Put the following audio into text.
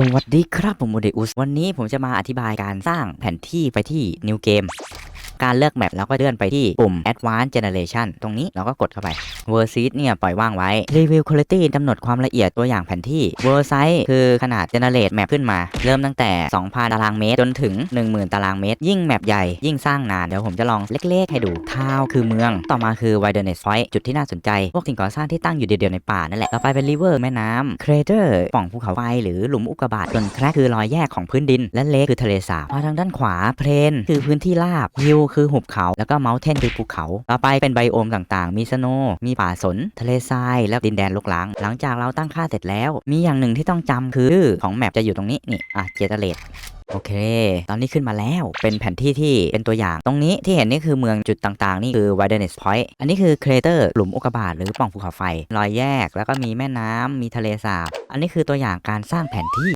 สวัสดีครับผมโมเดอุสวันนี้ผมจะมาอธิบายการสร้างแผนที่ไปที่ New Game การเลือกแมปแล้วก็เลื่อนไปที่ปุ่ม Advanced Generation ตรงนี้เราก็กดเข้าไป w o r d Seed เนี่ยปล่อยว่างไว้ Review Quality กำหนดความละเอียดตัวอย่างแผนที่ w o r d Size คือขนาด Generate Map ขึ้นมา เริ่มตั้งแต่ 2,000 ตารางเมตร จนถึง 10,000 ตารางเมตร ยิ่งแมปใหญ่ยิ่งสร้างนาน เดี๋ยวผมจะลองเล็กๆ ให้ดูทาวคือเมือง ต่อมาคือ Wilderness Point จุดที่น่าสนใจ พวกสิ่งก่อสร้างที่ตั้งอยู่เดียวๆในป่านั่นแหละ ต่อไปเป็น River แม่น้ำ Crater ป่องภูเขาไฟหรือหลุมอุกกาบาตส่วน Crack คือรอยแยกของพื้นดิน และ Lake คือทะเลสาบมาทางด้านขวา Plain คือพื้นที่ราบ Hill คือหุบเขา แล้วก็ Mountain คือภูเขา ต่อไปเป็นไบโอมต่างๆ มีสโนว์มีป่าสน ทะเลทรายและดินแดนลกล้าง หลังจากเราตั้งค่าเสร็จแล้ว มีอย่างหนึ่งที่ต้องจำคือของแมปจะอยู่ตรงนี้นี่อะเจเตเลตโอเค ตอนนี้ขึ้นมาแล้ว เป็นแผนที่ที่เป็นตัวอย่าง ตรงนี้ที่เห็นนี่คือเมืองจุดต่างๆ นี่คือ Wilderness Point อันนี้คือ Crater หลุมอุกกาบาตหรือปล่องภูเขาไฟ รอยแยก แล้วก็มีแม่น้ำมีทะเลสาบ อันนี้คือตัวอย่างการสร้างแผนที่